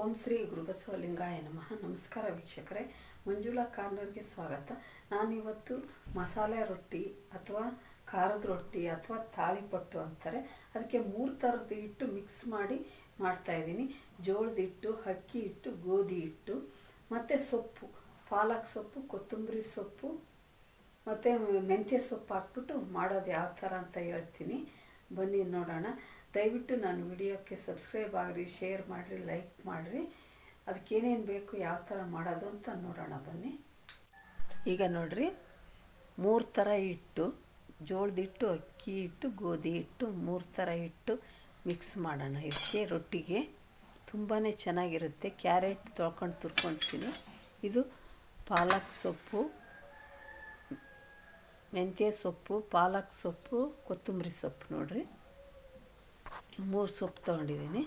ಓಂ ಶ್ರೀ ಗುರುಬಸವಲಿಂಗಾಯ ನಮಃ. ನಮಸ್ಕಾರ ವೀಕ್ಷಕರೇ. ಮಂಜುಳಾ ಕಾರ್ನರ್ಗೆ ಸ್ವಾಗತ. ನಾನಿವತ್ತು ಮಸಾಲೆ ರೊಟ್ಟಿ ಅಥವಾ ಖಾರದ ರೊಟ್ಟಿ ಅಥವಾ ತಾಳಿಪಟ್ಟು ಅಂತಾರೆ. ಅದಕ್ಕೆ ಮೂರು ಥರದ ಹಿಟ್ಟು ಮಿಕ್ಸ್ ಮಾಡಿ ಮಾಡ್ತಾಯಿದ್ದೀನಿ ಜೋಳದ ಹಿಟ್ಟು, ಅಕ್ಕಿ ಹಿಟ್ಟು, ಗೋಧಿ ಹಿಟ್ಟು, ಮತ್ತು ಸೊಪ್ಪು, ಪಾಲಕ್ ಸೊಪ್ಪು, ಕೊತ್ತಂಬರಿ ಸೊಪ್ಪು, ಮತ್ತು ಮೆಂತ್ಯ ಸೊಪ್ಪು ಹಾಕ್ಬಿಟ್ಟು ಮಾಡೋದು ಯಾವ ಥರ ಅಂತ ಹೇಳ್ತೀನಿ. ಬನ್ನಿ ನೋಡೋಣ. ದಯವಿಟ್ಟು ನಾನು ವಿಡಿಯೋಕ್ಕೆ ಸಬ್ಸ್ಕ್ರೈಬ್ ಆಗಿರಿ, ಶೇರ್ ಮಾಡಿರಿ, ಲೈಕ್ ಮಾಡಿರಿ. ಅದಕ್ಕೇನೇನು ಬೇಕು, ಯಾವ ಥರ ಮಾಡೋದು ಅಂತ ನೋಡೋಣ, ಬನ್ನಿ. ಈಗ ನೋಡಿರಿ, ಮೂರು ಥರ ಹಿಟ್ಟು ಜೋಳದ ಹಿಟ್ಟು ಅಕ್ಕಿ ಹಿಟ್ಟು, ಗೋಧಿ ಹಿಟ್ಟು, ಮೂರು ಥರ ಹಿಟ್ಟು ಮಿಕ್ಸ್ ಮಾಡೋಣ. ಇದಕ್ಕೆ ರೊಟ್ಟಿಗೆ. ತುಂಬಾ ಚೆನ್ನಾಗಿರುತ್ತೆ. ಕ್ಯಾರೆಟ್ ತೊಳ್ಕೊಂಡು ತುರ್ಕೊಳ್ತೀನಿ ಇದು ಪಾಲಕ್ ಸೊಪ್ಪು, ಮೆಂತ್ಯ ಸೊಪ್ಪು, ಪಾಲಕ್ ಸೊಪ್ಪು, ಕೊತ್ತಂಬರಿ ಸೊಪ್ಪು ನೋಡಿರಿ. ಮೂರು ಸೊಪ್ಪು ತೊಗೊಂಡಿದ್ದೀನಿ.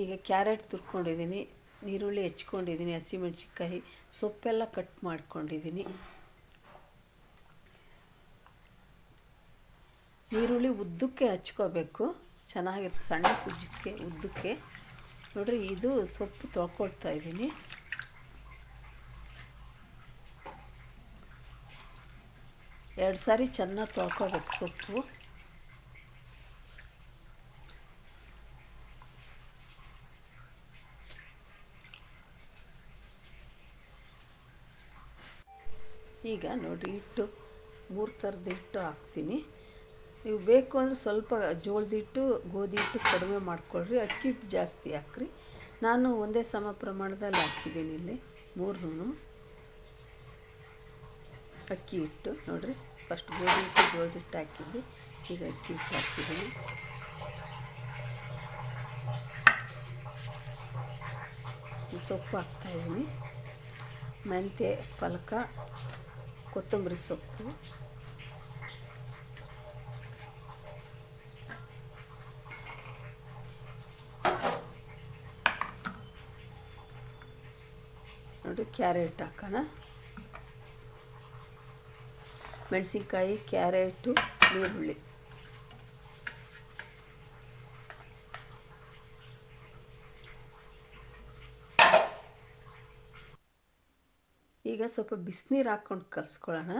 ಈಗ ಕ್ಯಾರೆಟ್ ತುರ್ಕೊಂಡಿದ್ದೀನಿ, ಈರುಳ್ಳಿ ಹೆಚ್ಕೊಂಡಿದ್ದೀನಿ, ಹಸಿಮೆಣ್ಸಿನ್ಕಾಯಿ ಸೊಪ್ಪೆಲ್ಲ ಕಟ್ ಮಾಡ್ಕೊಂಡಿದ್ದೀನಿ. ಈರುಳ್ಳಿ ಉದ್ದಕ್ಕೆ ಹಚ್ಕೋಬೇಕು, ಚೆನ್ನಾಗಿರುತ್ತೆ ಸಣ್ಣ ಕುಜ್ಜಕ್ಕೆ ಉದ್ದಕ್ಕೆ. ನೋಡಿರಿ, ಇದು ಸೊಪ್ಪು ತೊಳ್ಕೊಳ್ತಾ ಇದ್ದೀನಿ. ಎರಡು ಸಾರಿ ಚೆನ್ನಾಗಿ ತೊಳ್ಕೊಬೇಕು ಸೊಪ್ಪು. ಈಗ ನೋಡಿ ಹಿಟ್ಟು, ಮೂರು ಥರದ ಹಿಟ್ಟು ಹಾಕ್ತೀನಿ. ನೀವು ಬೇಕು ಅಂದರೆ ಸ್ವಲ್ಪ ಜೋಳದ ಹಿಟ್ಟು, ಗೋಧಿ ಹಿಟ್ಟು ಕಡಿಮೆ ಮಾಡ್ಕೊಳ್ರಿ. ಅಕ್ಕಿ ಹಿಟ್ಟು ಜಾಸ್ತಿ ಹಾಕ್ರಿ. ನಾನು ಒಂದೇ ಸಮ ಪ್ರಮಾಣದಲ್ಲಿ ಹಾಕಿದ್ದೀನಿ ಇಲ್ಲಿ, ಮೂರನ್ನೂ. ಅಕ್ಕಿ ಹಿಟ್ಟು ನೋಡಿರಿ ಫಸ್ಟ್ ಗೋಧಿ ಹಿಟ್ಟು, ಜೋಳದ ಹಿಟ್ಟು ಹಾಕಿದ್ದೆ. ಈಗ ಅಕ್ಕಿ ಹಿಟ್ಟು ಹಾಕಿದ್ದೀನಿ. ಸೊಪ್ಪು ಹಾಕ್ತಾಯಿದ್ದೀನಿ ಮೆಂತ್ಯ ಪಲಕ ಕೊತ್ತಂಬರಿ ಸೊಪ್ಪು. ನೋಡಿ ಕ್ಯಾರೆಟ್ ಹಾಕೋಣ. ಮೆಣಸಿನ್ಕಾಯಿ ಕ್ಯಾರೆಟು ಈರುಳ್ಳಿ. ಸ್ವಲ್ಪ ಬಿಸಿನೀರು ಹಾಕ್ಕೊಂಡು ಕಲಿಸ್ಕೊಳ್ಳೋಣ.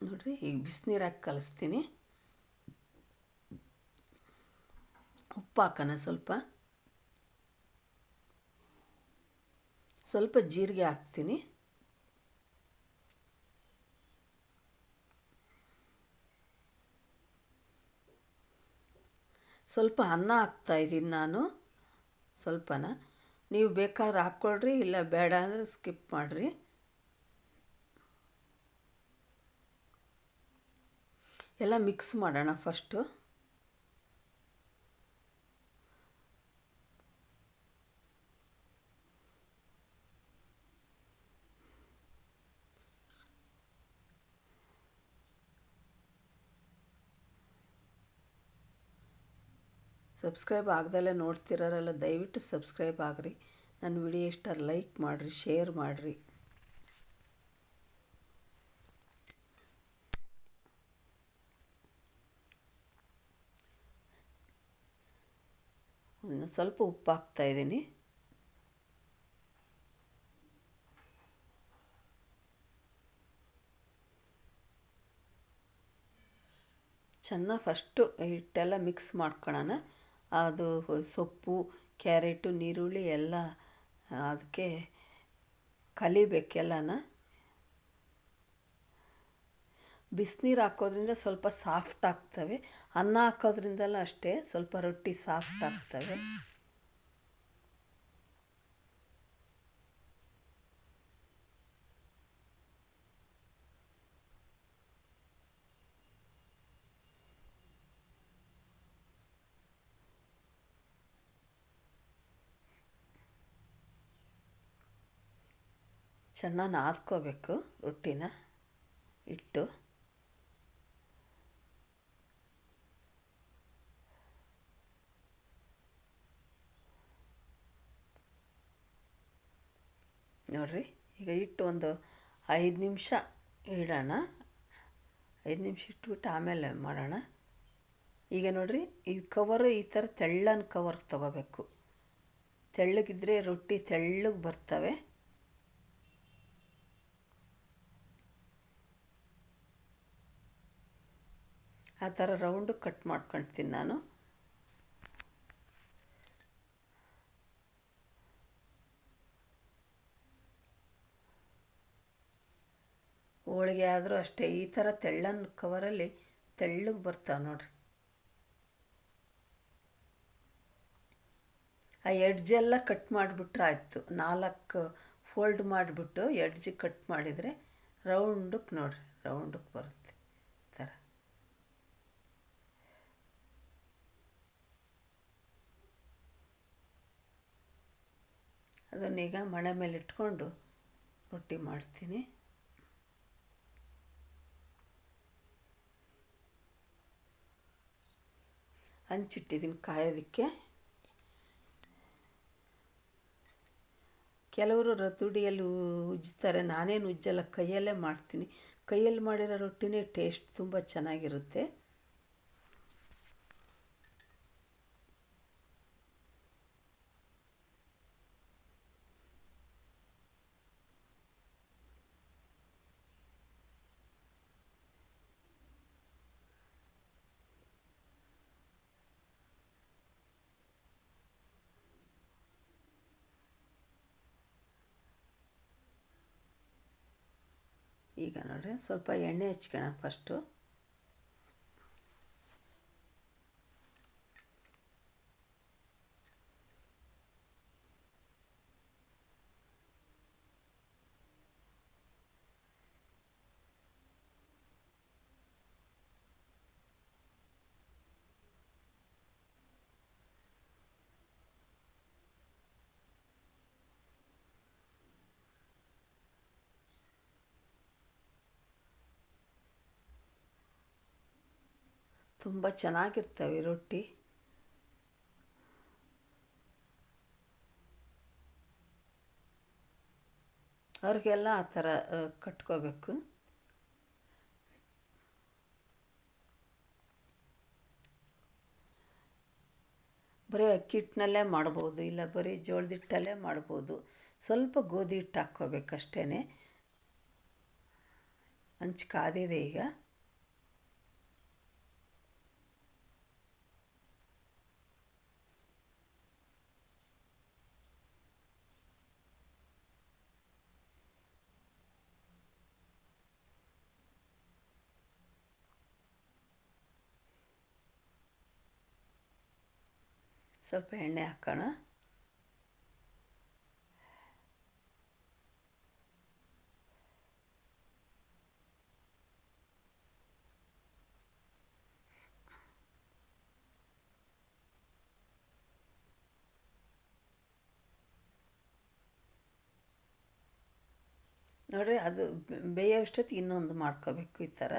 ನೋಡಿರಿ, ಈಗ ಬಿಸಿನೀರು ಹಾಕಿ ಕಲಿಸ್ತೀನಿ. ಉಪ್ಪು ಹಾಕೋಣ ಸ್ವಲ್ಪ. ಸ್ವಲ್ಪ ಜೀರಿಗೆ ಹಾಕ್ತೀನಿ. ಸ್ವಲ್ಪ ಅನ್ನ ಹಾಕ್ತಾಯಿದ್ದೀನಿ ನಾನು. ಸ್ವಲ್ಪನ? ನೀವು ಬೇಕಾದ್ರೆ ಹಾಕ್ಕೊಳ್ರಿ ಇಲ್ಲ ಬೇಡ ಅಂದರೆ ಸ್ಕಿಪ್ ಮಾಡಿರಿ. ಎಲ್ಲ ಮಿಕ್ಸ್ ಮಾಡೋಣ ಫಸ್ಟು ಸಬ್ಸ್ಕ್ರೈಬ್ ಆಗ್ದಲೇ ನೋಡ್ತಿರೋರೆಲ್ಲ, ದಯವಿಟ್ಟು ಸಬ್ಸ್ಕ್ರೈಬ್ ಆಗಿರಿ. ನನ್ನ ವಿಡಿಯೋ ಇಷ್ಟ ಲೈಕ್ ಮಾಡಿರಿ, ಶೇರ್ ಮಾಡಿರಿ. ಸ್ವಲ್ಪ ಉಪ್ಪು ಹಾಕ್ತಾ ಇದ್ದೀನಿ. ಚೆನ್ನಾಗಿ ಫಸ್ಟು ಹಿಟ್ಟೆಲ್ಲ ಮಿಕ್ಸ್ ಮಾಡ್ಕೊಳ್ಳೋಣ ಅದು ಸೊಪ್ಪು, ಕ್ಯಾರೆಟು ನೀರುಳ್ಳಿ ಎಲ್ಲ ಅದಕ್ಕೆ ಕಲಿಬೇಕೆಲ್ಲನ? ಬಿಸಿನೀರು ಹಾಕೋದ್ರಿಂದ ಸ್ವಲ್ಪ ಸಾಫ್ಟ್ ಆಗ್ತವೆ. ಅನ್ನ ಹಾಕೋದ್ರಿಂದಲೂ ಅಷ್ಟೇ, ಸ್ವಲ್ಪ ರೊಟ್ಟಿ ಸಾಫ್ಟ್ ಆಗ್ತವೆ. ಚೆನ್ನಾಗಿ ನಾದ್ಕೋಬೇಕು ರೊಟ್ಟಿನ. ಇಟ್ಟು. ನೋಡಿರಿ, ಈಗ ಇಟ್ಟು ಒಂದು ಐದು ನಿಮಿಷ ಇಡೋಣ. ಐದು ನಿಮಿಷ ಇಟ್ಬಿಟ್ಟು ಆಮೇಲೆ ಮಾಡೋಣ. ಈಗ ನೋಡಿರಿ, ಈ ಕವರು ಈ ಥರ ತೆಳ್ಳನ ಕವರ್ ತೊಗೋಬೇಕು. ತೆಳ್ಳಗಿದ್ರೆ ರೊಟ್ಟಿ ತೆಳ್ಳಗೆ ಬರ್ತವೆ. ಆ ಥರ ರೌಂಡು ಕಟ್ ಮಾಡ್ಕೊಳ್ತೀನಿ ನಾನು. ಹೋಳಿಗೆ ಆದರೂ ಅಷ್ಟೇ, ಈ ಥರ ತೆಳ್ಳನ ಕವರಲ್ಲಿ ತೆಳ್ಳಗೆ ಬರ್ತಾವೆ ನೋಡ್ರಿ. ಆ ಎಡ್ಜೆಲ್ಲ ಕಟ್ ಮಾಡಿಬಿಟ್ರೆ ಆಯಿತು. ನಾಲ್ಕು ಫೋಲ್ಡ್ ಮಾಡಿಬಿಟ್ಟು ಎಡ್ಜ್ ಕಟ್ ಮಾಡಿದರೆ ರೌಂಡಕ್ಕೆ ನೋಡ್ರಿ ರೌಂಡಕ್ಕೆ ಬರುತ್ತೆ ಈ ಥರ ಅದನ್ನೀಗ ಮಣೆ ಮೇಲೆ ಇಟ್ಕೊಂಡು ರೊಟ್ಟಿ ಮಾಡ್ತೀನಿ. ಹಂಚಿಟ್ಟಿದ್ದೀನಿ ಕಾಯೋದಕ್ಕೆ. ಕೆಲವರು ರತುಡಿಯಲ್ಲಿ ಉಜ್ಜುತ್ತಾರೆ ನಾನೇನು ಉಜ್ಜಲ್ಲ, ಕೈಯಲ್ಲೇ ಮಾಡ್ತೀನಿ. ಕೈಯಲ್ಲಿ ಮಾಡಿರೋ ರೊಟ್ಟಿನೇ ಟೇಸ್ಟ್ ತುಂಬ ಚೆನ್ನಾಗಿರುತ್ತೆ. ಈಗ ನೋಡಿರಿ ಸ್ವಲ್ಪ ಎಣ್ಣೆ ಹಚ್ಕೋಣ ಫಸ್ಟು ತುಂಬ ಚೆನ್ನಾಗಿರ್ತವೆ ರೊಟ್ಟಿ. ಅವ್ರಿಗೆಲ್ಲ ಆ ಥರ ಕಟ್ಕೋಬೇಕು. ಬರೀ ಅಕ್ಕಿ ಹಿಟ್ಟಿನಲ್ಲೇ ಮಾಡ್ಬೋದು, ಇಲ್ಲ ಬರೀ ಜೋಳದ ಹಿಟ್ಟಲ್ಲೇ ಮಾಡ್ಬೋದು. ಸ್ವಲ್ಪ ಗೋಧಿ ಹಿಟ್ಟು ಹಾಕ್ಕೋಬೇಕಷ್ಟೇ ಹಂಚು ಕಾದಿದೆ ಈಗ. ಸ್ವಲ್ಪ ಎಣ್ಣೆ ಹಾಕೋಣ. ನೋಡಿರಿ ಅದು ಬೇಯೋಷ್ಟೊತ್ತಿಗೆ ಇನ್ನೊಂದು ಮಾಡ್ಕೋಬೇಕು ಈ ಥರ.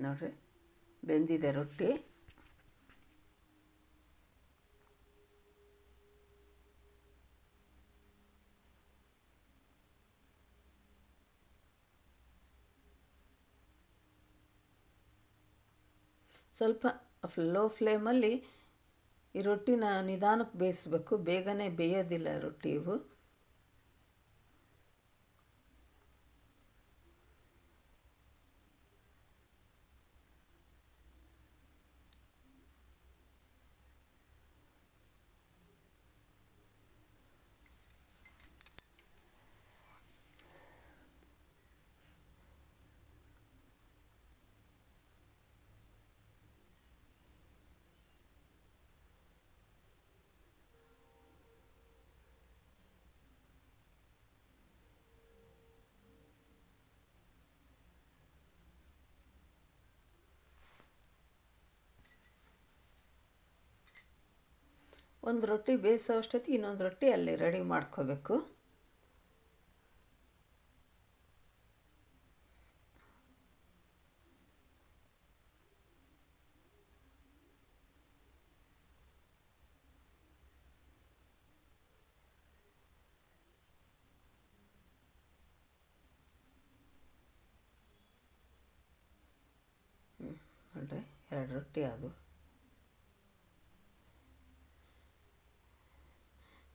ನೋಡಿರಿ. ಬೆಂದಿದೆ ರೊಟ್ಟಿ. ಸ್ವಲ್ಪ ಲೋ ಫ್ಲೇಮಲ್ಲಿ ಈ ರೊಟ್ಟಿನ ನಿಧಾನಕ್ಕೆ ಬೇಯಿಸ್ಬೇಕು. ಬೇಗನೆ ಬೇಯೋದಿಲ್ಲ ರೊಟ್ಟಿ ಇವು. ಒಂದು ರೊಟ್ಟಿ ಬೇಯಿಸೋ ಅಷ್ಟೊತ್ತಿಗೆ ಇನ್ನೊಂದು ರೊಟ್ಟಿ ಅಲ್ಲಿ ರೆಡಿ ಮಾಡ್ಕೋಬೇಕು. ಎರಡು ರೊಟ್ಟಿ ಅದು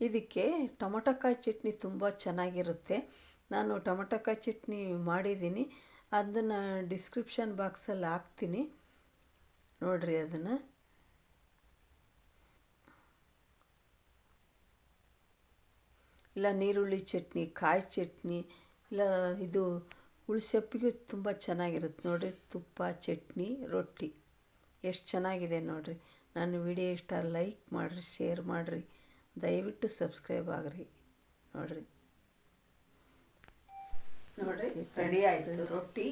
ಇದಕ್ಕೆ ಟೊಮಟೊಕಾಯಿ ಚಟ್ನಿ ತುಂಬ ಚೆನ್ನಾಗಿರುತ್ತೆ. ನಾನು ಟೊಮಟೊಕಾಯಿ ಚಟ್ನಿ ಮಾಡಿದ್ದೀನಿ. ಅದನ್ನು ಡಿಸ್ಕ್ರಿಪ್ಷನ್ ಬಾಕ್ಸಲ್ಲಿ ಹಾಕ್ತೀನಿ. ನೋಡಿರಿ ಅದನ್ನು. ಇಲ್ಲ ನೀರುಳ್ಳಿ ಚಟ್ನಿ, ಕಾಯಿ ಚಟ್ನಿ, ಇಲ್ಲ ಇದು ಉಳ್ಸೊಪ್ಪಿಗೆ ತುಂಬ ಚೆನ್ನಾಗಿರುತ್ತೆ. ನೋಡಿರಿ ತುಪ್ಪ, ಚಟ್ನಿ, ರೊಟ್ಟಿ. ಎಷ್ಟು ಚೆನ್ನಾಗಿದೆ ನೋಡಿರಿ. ನಾನು ವಿಡಿಯೋ ಇಷ್ಟ, ಲೈಕ್ ಮಾಡಿರಿ, ಶೇರ್ ಮಾಡಿರಿ. ದಯವಿಟ್ಟು ಸಬ್ಸ್ಕ್ರೈಬ್ ಆಗಿರಿ. ನೋಡಿರಿ. ನೋಡಿರಿ ರೆಡಿ ಆಯಿತು. ರೊಟ್ಟಿ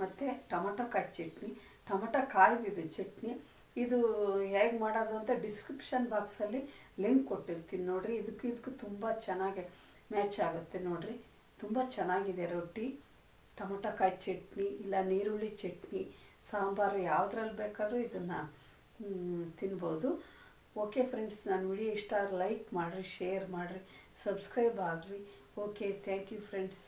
ಮತ್ತು ಟೊಮೊಟೊ ಕಾಯಿ ಚಟ್ನಿ. ಟೊಮಟೊ ಕಾಯ್ದಿದೆ ಚಟ್ನಿ. ಇದು ಹೇಗೆ ಮಾಡೋದು ಅಂತ ಡಿಸ್ಕ್ರಿಪ್ಷನ್ ಬಾಕ್ಸಲ್ಲಿ ಲಿಂಕ್ ಕೊಟ್ಟಿರ್ತೀನಿ ನೋಡಿರಿ. ಇದಕ್ಕೂ ಇದಕ್ಕೂ ತುಂಬ ಚೆನ್ನಾಗಿ ಮ್ಯಾಚ್ ಆಗುತ್ತೆ ನೋಡಿರಿ. ತುಂಬ ಚೆನ್ನಾಗಿದೆ ರೊಟ್ಟಿ. ಟೊಮೊಟೊ ಕಾಯಿ ಚಟ್ನಿ ಇಲ್ಲ ನೀರುಳ್ಳಿ ಚಟ್ನಿ. ಸಾಂಬಾರು ಯಾವುದ್ರಲ್ಲಿ ಬೇಕಾದರೂ ಇದನ್ನು ತಿನ್ಬೋದು. ಓಕೆ ಫ್ರೆಂಡ್ಸ್ ನಾನು ವಿಡಿಯೋ ಇಷ್ಟ ಲೈಕ್ ಮಾಡಿರಿ ಶೇರ್ ಮಾಡಿರಿ ಸಬ್ಸ್ಕ್ರೈಬ್ ಆಗಿರಿ ಓಕೆ ಥ್ಯಾಂಕ್ ಯು ಫ್ರೆಂಡ್ಸ್